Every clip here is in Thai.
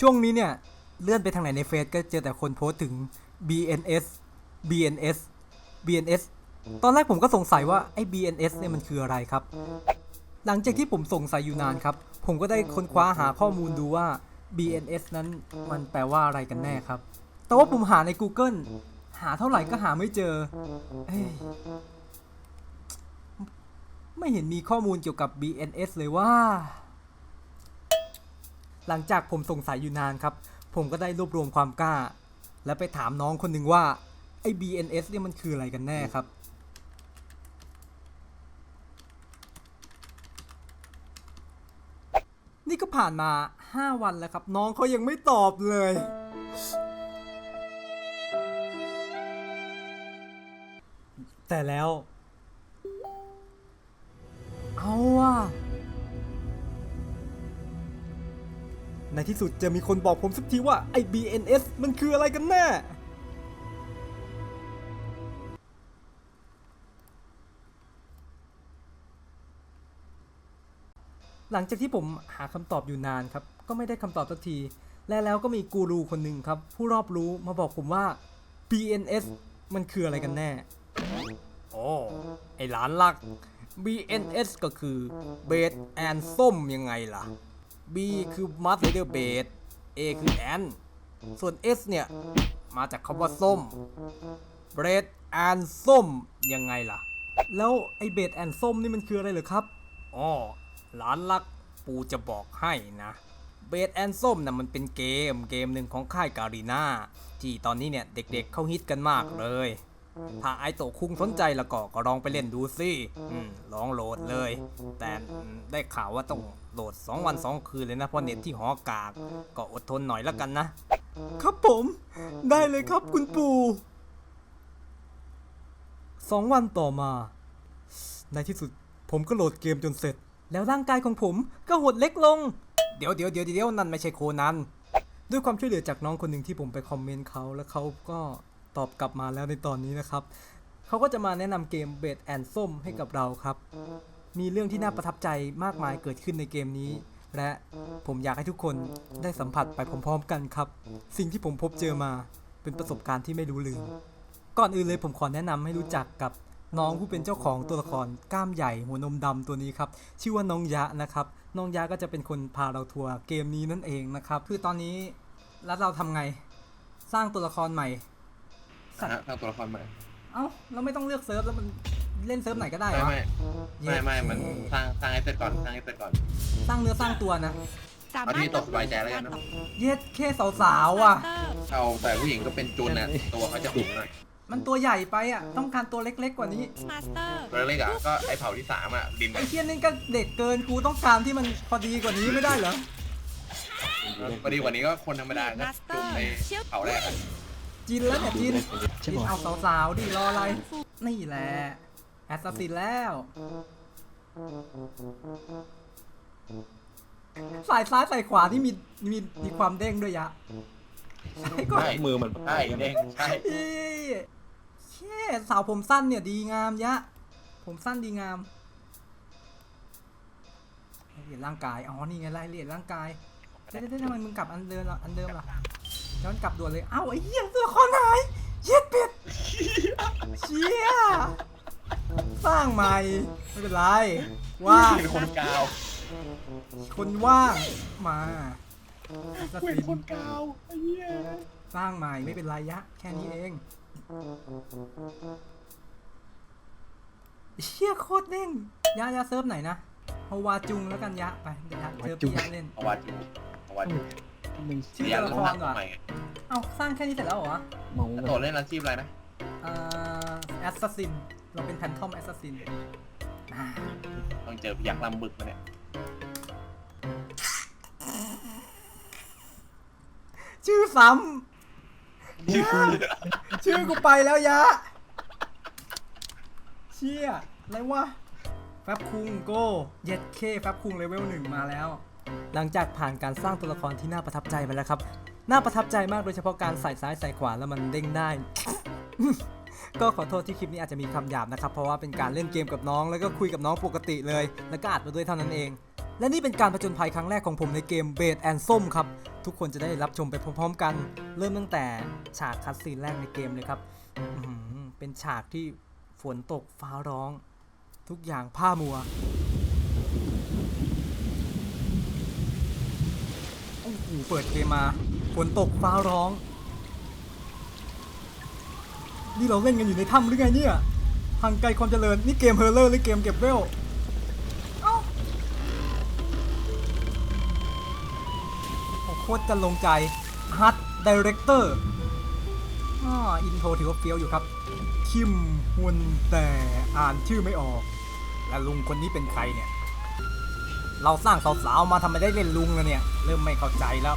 ช่วงนี้เนี่ย เลื่อนไปทางไหนในเฟซก็เจอแต่คนโพสต์ถึง BNS BNS BNS ตอนแรกผมก็สงสัยว่าไอ้ BNS เนี่ยมันคืออะไรครับ หลังจากที่ผมสงสัยอยู่นานครับ ผมก็ได้ค้นคว้าหาข้อมูลดูว่า BNS นั้นมันแปลว่าอะไรกันแน่ครับ แต่ว่าผมหาใน Google หาเท่าไหร่ก็หาไม่เจอเไม่เห็นมีข้อมูลเกี่ยวกับ BNS เลยว่า หลังจากผมสงสัยอยู่นานครับ ผมก็ได้รวบรวมความกล้า และไปถามน้องคนหนึ่งว่า ไอ้ BNS เนี่ยมันคืออะไรกันแน่ครับ นี่ก็ผ่านมา 5 วันแล้วครับ น้องเขายังไม่ตอบเลย แต่แล้ว เอาว่ะ ในที่สุดจะมีคนบอกผมสักทีว่าไอ้ BNS มันคืออะไรกันแน่หลังจากที่ผมหาคำตอบอยู่นานครับ ก็ไม่ได้คำตอบสักที และแล้วก็มีกูรูคนหนึ่งครับ ผู้รอบรู้มาบอกผมว่า BNS มันคืออะไรกันแน่ โอ้ไอหลานลัก BNS ก็คือเบสแอนส้มยังไงล่ะ B คือ Must Leader Base A คือ N ส่วน S เนี่ย มาจากคำว่าส้มเบรดแอนส้ม ยังไงล่ะ แล้วไอเบดแอนส้มนี่มันคืออะไรเหรอครับอ๋อหลานรักปูจะบอกให้นะเบดแอนส้มน่ะมันเป็นเกมเกมหนึ่งของค่ายการีนาที่ตอนนี้เนี่ยเด็กๆเขาฮิตกันมากเลย ถ้าไอโตคุงสนใจล้วก็ก็ลองไปเล่นดูสิลองโหลดเลย แต่ได้ข่าวว่าต้องโหลด 2 วัน 2 คืนเลยนะเพราะเน็ตที่หอกาก ก็อดทนหน่อยล้วกันนะ ครับผม ได้เลยครับคุณปู่สองวันต่อมา ในที่สุดผมก็โหลดเกมจนเสร็จ แล้วร่างกายของผมก็หดเล็กลง เดี๋ยวเดี๋ยวเดี๋ยวเดี๋ยวนั่นไม่ใช่โคนันด้วยความช่วยเหลือจากน้องคนหนึ่งที่ผมไปคอมเมนต์เขาแล้วเขาก็ ตอบกลับมาแล้วในตอนนี้นะครับ เขาก็จะมาแนะนำเกมเบดแอนส้มให้กับเราครับ มีเรื่องที่น่าประทับใจมากมายเกิดขึ้นในเกมนี้ และผมอยากให้ทุกคนได้สัมผัสไปพร้อมๆกันครับ สิ่งที่ผมพบเจอมาเป็นประสบการณ์ที่ไม่รู้ลืม ก่อนอื่นเลยผมขอแนะนำให้รู้จักกับน้องผู้เป็นเจ้าของตัวละครกล้ามใหญ่หัวนมดำตัวนี้ครับ ชื่อว่าน้องยะนะครับ น้องยะก็จะเป็นคนพาเราทัวร์เกมนี้นั่นเองนะครับ คือตอนนี้แล้วเราทำไง สร้างตัวละครใหม่ นะฮะสร้างตัวละครใหม่เอ้าเราไม่ต้องเลือกเซิร์ฟแล้วมันเล่นเซิร์ฟไหนก็ได้ไม่วะไม่ไม่ไม่มันสร้างสร้างให้เสร็จก่อนสร้างให้เสร็จก่อน สร้างเนื้อสร้างตัวนะเอาที่ตกสบายใจแล้วกันนะเย็ดแค่สาวๆอะ เอาแต่ผู้หญิงก็เป็นจุนน่ะตัวเขาจะสูงหน่อยมันตัวใหญ่ไปอะ ต้องการตัวเล็กๆกว่านี้ มาสเตอร์ตัวเล็กอะก็ไอเผ่าที่สามอะริมไอ้เทียนนี่ก็เด็กเกินกูต้องการที่มันพอดีกว่านี้ไม่ได้เหรอ พอดีกว่านี้ก็คนธรรมดาก็จุนในเผ่าแรกอะ จินแล้วเนี่ยจินใช่จินปะเอาสาวๆดิรออะไร นี่แหละแอสซัสซินแล้ว สายซ้ายสายขวาที่มีมีมีความเด้งด้วยยะซ้ายขวาใช่มือมันใช่เด้งใช่เอ้ยเช่สาวผมสั้นเนี่ยดีงามยะ ผมสั้นดีงามรายละเอียดร่างกาย อ๋อ นี่ไงรายละเอียดร่างกายเด้ได้ทำไมมึงกลับอันเดิมล่ะอันเดิมล่ะ ย้อนกลับด่วนเลย เอ้าไอ้เหี้ยตัวละครหายเหี้ย็ดเป็ดเชี่ยสร้างใหม่ ไม่เป็นไร ว่างเป็นคนกาว คนว่าง มาสตรีมคนกาวไอ้เหี้ยสร้างใหม่ไม่เป็นไรยะ แค่นี้เองเชี่ยโคตรเด้งยะยะเซิร์ฟไหนนะฮาวาจุงแล้วกันยะไปเดี๋ยวยะเซิร์ฟที่ยะเล่นเอาวาจูเอาวาจู มึงชื่อเรียนตัวแล้ละวคสรร้างก่อนใหม่ไงเอ้าสร้างแค่นี้เสร็จแล้วเหรอเมาแล้วโตเล่นอาชีพอะไรนะ เอ่อแอสซัสซิน เราเป็นแพนทอมแอสซัสซินต้องเจอพยักษ์ลำบึกมาเนี่ยชื่อซ้ำยะชื่อกูไปแล้วยะ เชี่ยอะไรวะแฟบคุงโก้เย็ดเคแฟบคุงเลเวลหนึ่งมาแล้ว หลังจากผ่านการสร้างตัวละครที่น่าประทับใจไปแล้วครับ น่าประทับใจมากโดยเฉพาะการใส่ซ้ายใส่ขวาแล้วมันเด้งได้ ก็ขอโทษที่คลิปนี้อาจจะมีคำหยาบนะครับ เพราะว่าเป็นการเล่นเกมกับน้อง แล้วก็คุยกับน้องปกติเลย แล้วก็อัดมาด้วยเท่านั้นเอง และนี่เป็นการผจญภัยครั้งแรกของผมในเกมเบดแอนส้มครับ ทุกคนจะได้รับชมไปพร้อมๆ กัน เริ่มตั้งแต่ฉากคัดซีนแรกในเกมเลยครับเป็นฉากที่ฝนตกฟ้าร้อง ทุกอย่างผ้ามัว อ้โหเปิดเกมมาฝนตกฟ้าร้อง นี่เราเล่นกันอยู่ในถ้ำหรือไงเนี่ยห่างไกลความเจริญนี่เกมเฮอร์เลอร์หรือเกมเก็บเวลเอ้าโอ้โคตรจะลงใจฮัตดีเรคเตอร์อ่าอินโทรถือว่าเฟี้ยวอยู่ครับ คิมฮุนแต่อ่านชื่อไม่ออก และลุงคนนี้เป็นใครเนี่ย เราสร้างสาวๆมาทำไมได้เล่นลุงแล้วเนี่ย เริ่มไม่เข้าใจแล้ว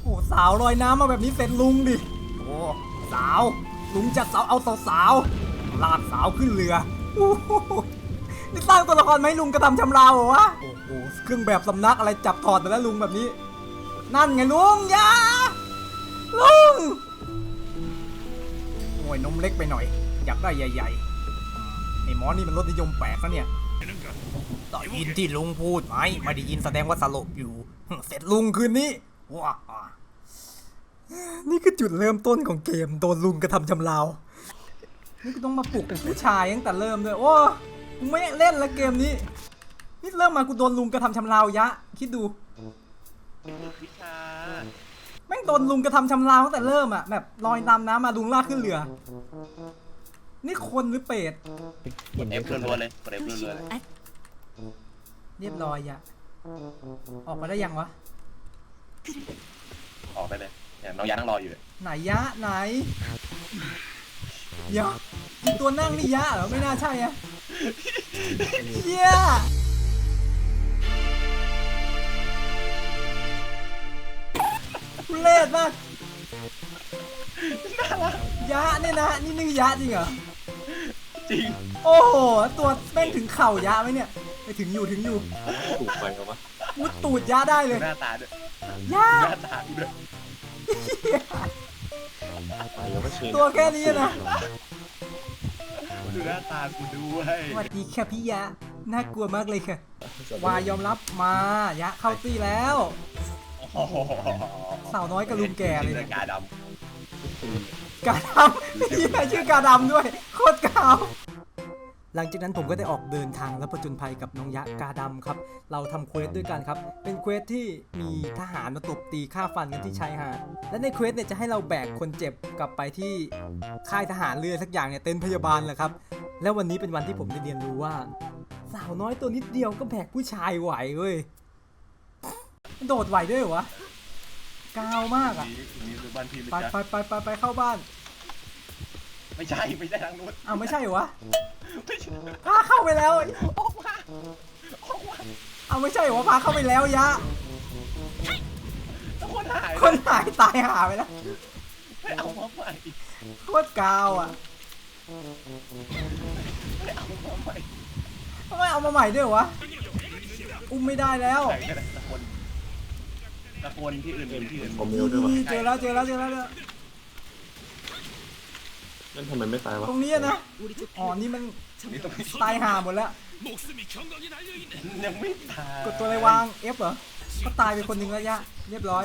โอ้สาวลอยน้ำมาแบบนี้เสร็จลุงดิ โอ้สาว ลุงจะสาวเอาสาวๆลากสาวขึ้นเรือโอ้โหนี่สร้างตัวละครไหมลุงกระทำชำเราเหรอวะ โอ้โหเครื่องแบบสำนักอะไรจับถอดมาแล้วลุงแบบนี้ นั่นไงลุงอยาลุง โอ้ยนมเล็กไปหน่อย อยากได้ใหญ่ๆไอ้หมอนี่มันรสนิยมแปลกนะเนี่ยได้ยินที่ลุงพูดไหมไม่ได้ยินแสดงว่าสลบอยู่ เสร็จลุงคืนนี้ว้านี่คือจุดเริ่มต้นของเกม โดนลุงกระทำชำเราวนี่กูต้องมาปลุกผู้ชายตั้งแต่เริ่มเลยโอ้กูไม่เล่นล้วเกมนี้ นี่เริ่มมากูโดนลุงกระทำชำเราวยะ คิดดูวิชา แม่งโดนลุงกระทำชำเราวตั้งแต่เริ่มอะแบบลอยตามน้ำมาลุงลากขึ้นเรือ นี่คนหรือเป็ด กดเอฟรัวๆเลยกดเอฟรัวๆเลยเรียบร้อยอะออกมาได้ยังวะ ออกได้เลยเนี่ยน้องยานั่งรออยู่ไหนยะไหนเดี๋ยวอีตัวนั่งนี่ยะเหรอไม่น่าใช่อะเฮีย ทุเล่มากยะเนี่ยนะนี่นึกยะจริงเหรอ จริงโอ้โห ตัวแม่งถึงเข่ายะไหมเนี่ยไปถึงอยู่ถึงอยู่ถูกไปครับวะมุดตูดยะได้เลดูยหน้าตาด้วยยะดูหน้าตากูด้วยไปแล้วก็เชนตัวแค่นี้นะ ดูหน้าตากูด้วยสวัสดีค่ะพี่ยะ น่ากลัวมากเลยค่ะ วายอมรับมายะเข้าตี้แล้ว โอ้โห สาวน้อยกับลุงแก่เลยเนี่ยกาดกาดำเหี้ยชื่อกาดำด้วยโคตรกาวหลังจากนั้นผมก็ได้ออกเดินทางและประจนภัยกับน้องยะกาดำครับ เราทำเควสด้วยกันครับ เป็นเควสที่มีทหารมาตบตีฆ่าฟันกันที่ชายหาด และในเควสเนี่ยจะให้เราแบกคนเจ็บกลับไปที่ค่ายทหารเรือสักอย่างเนี่ยเต็นท์พยาบาลแหละครับ แล้ววันนี้เป็นวันที่ผมได้เรียนรู้ว่า สาวน้อยตัวนิดเดียวก็แบกผู้ชายไหวเว้ยมันโดดไหวด้วยเหรอวะ กาวมากอะนี่นี่คือบ้านพี่เลยไปจ้ะไปไปไปไปเข้าบ้านไม่ใช่ไม่ใช่ทางนู้นอ้าวไม่ใช่เหรอวะไม่ใช่พาเข้าไปแล้วออกมาออกมาอ้าวไม่ใช่เหรอวะพาเข้าไปแล้วยะคนหายคนหายตายหาไปแล้วไม่เอามาใหม่โคตรกาวอะไม่เอามาใหม่ทำไมเอามาใหม่ด้วยวะอุ้มไม่ได้แล้ว ใส่กันตะคน ตะคนที่อื่นที่อื่นผมเมลด้วยวะนี่เจอแล้วเจอแล้วเจอแล้วเจอแล้วนั่นทำไมไม่ตายวะตรงนี้นะอ๋อนี่มันนี่ต้องตายหาหมดแล้วยังไม่ตายกดตัวอะไรวาง F เหรอก็ตายไปคนหนึ่งแล้วยะ เรียบร้อย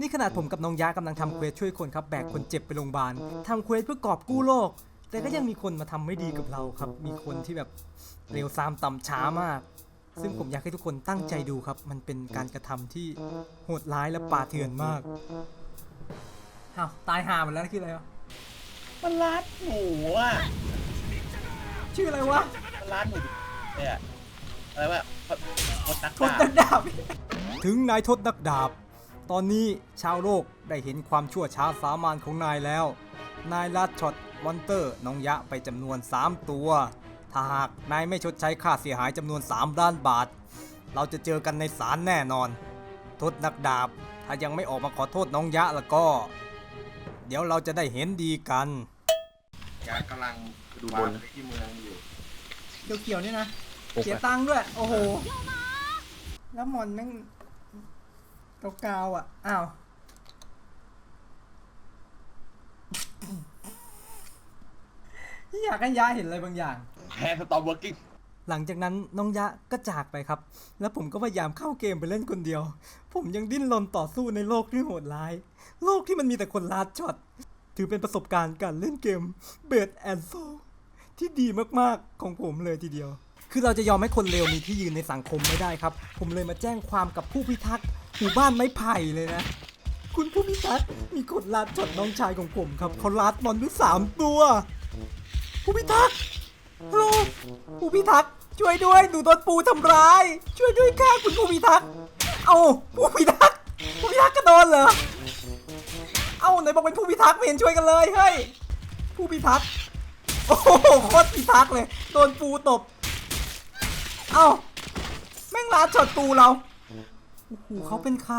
นี่ขนาดผมกับน้องยะกำลังทำเควสช่วยคนครับแบกคนเจ็บไปโรงพยาบาลทำเควสเพื่อกอบกู้โลก แต่ก็ยังมีคนมาทำไม่ดีกับเราครับ มีคนที่แบบเร็วซามต่ำช้ามาก ซึ่งผมอยากให้ทุกคนตั้งใจดูครับ มันเป็นการกระทำที่โหดร้ายและป่าเถื่อนมากอ้าวตายหาหมดแล้วคืออะไรวะมันรัดหมูอะชื่ออะไรวะมันรัดหมูเนี่ยอะไรวะพดนักทศนักดาบถึงนายทศนักดาบ ตอนนี้ชาวโลกได้เห็นความชั่วช้าสามานของนายแล้ว นายลัดช็อตมอนเตอร์น้องยะไปจำนวน 3 ตัว ถ้าหากนายไม่ชดใช้ค่าเสียหายจำนวน 3 ล้านบาท เราจะเจอกันในศาลแน่นอน ทศนักดาบ ถ้ายังไม่ออกมาขอโทษน้องยะแล้วก็ เดี๋ยวเราจะได้เห็นดีกันยากำลังดูบนที่เมืองอยู่เกี่ยวๆนี่นะปุ๊บเสียไปตังค์ด้วย โอ้โห แล้วมอนแม่งเกาวๆอะ อ้าวเฮีอยากให้ยะเห็นอะไรบางอย่าง แพ้สตอมเวิร์กิ้งหลังจากนั้นน้องยะก็จากไปครับ แล้วผมก็พยายามเข้าเกมไปเล่นคนเดียว ผมยังดิ้นรนต่อสู้ในโลกที่โหดร้าย โลกที่มันมีแต่คนลาดช็อต ถือเป็นประสบการณ์การเล่นเกมเบดแอนโซที่ดีมากๆของผมเลยทีเดียว คือเราจะยอมให้คนเลวมีที่ยืนในสังคมไม่ได้ครับ ผมเลยมาแจ้งความกับผู้พิทักษ์หมู่บ้านไม้ไผ่เลยนะ คุณผู้พิทักษ์มีคนลาดช็อตน้องชายของผมครับเขาลาดมอนด้วยสามตัว ผู้พิทักษ์ ฮัลโหลผู้พิทักษ์ช่วยด้วยหนูโดนปูทำร้าย ช่วยด้วยค่ะคุณผู้พิทักษ์เอาผู้พิทักษ์ผู้พิทักษ์ก็โดนเหรอเอาไหนบอกเป็นผู้พิทักษ์ไม่เห็นช่วยกันเลยเฮ้ยผู้พิทักษ์โอ้โหโคตรพิทักษ์เลยโดนปูตบเอาแม่งลาดช็อตปูเราโอ้โหเขาเป็นใคร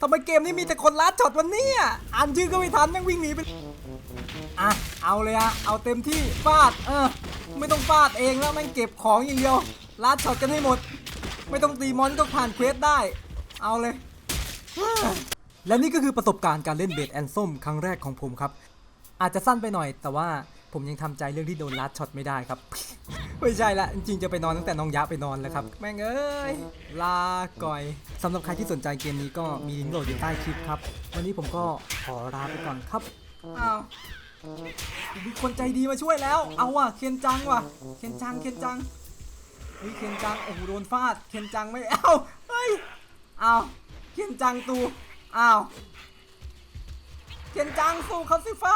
ทำไมเกมนี้มีแต่คนลาดช็อตวันนี้อะอ่านชื่อก็ไม่ทันแม่งวิ่งหนีไปอะเอาเลยอะเอาเต็มที่ฟาดเออ ไม่ต้องฟาดเองแล้วแม่งเก็บของอย่างเดียวลาดช็อตกันให้หมด ไม่ต้องตีมอนก็ผ่านเควสได้ เอาเลย และนี่ก็คือประสบการณ์การเล่นเบดแอนส้มครั้งแรกของผมครับ อาจจะสั้นไปหน่อย แต่ว่าผมยังทำใจเรื่องที่โดนลัดช็อตไม่ได้ครับ ไม่ใช่ละจริงๆจะไปนอนตั้งแต่น้องยะไปนอนแล้วครับ แม่งเอ้ย ลาก่อยสำหรับใครที่สนใจเกมนี้ก็มีลิงก์โหลดอยู่ใต้คลิปครับ วันนี้ผมก็ขอลาไปก่อนครับอ้าว มีคนใจดีมาช่วยแล้ว เอาว่ะ เคนจังว่ะ เคนจัง เคนจังเฮ้ยเคนจัง โอ้โห โดนฟาด เคนจังไม่เอ้าเฮ้ย เอาเคนจังตูอ้าว เคนจังสู้เขาสิฟ้า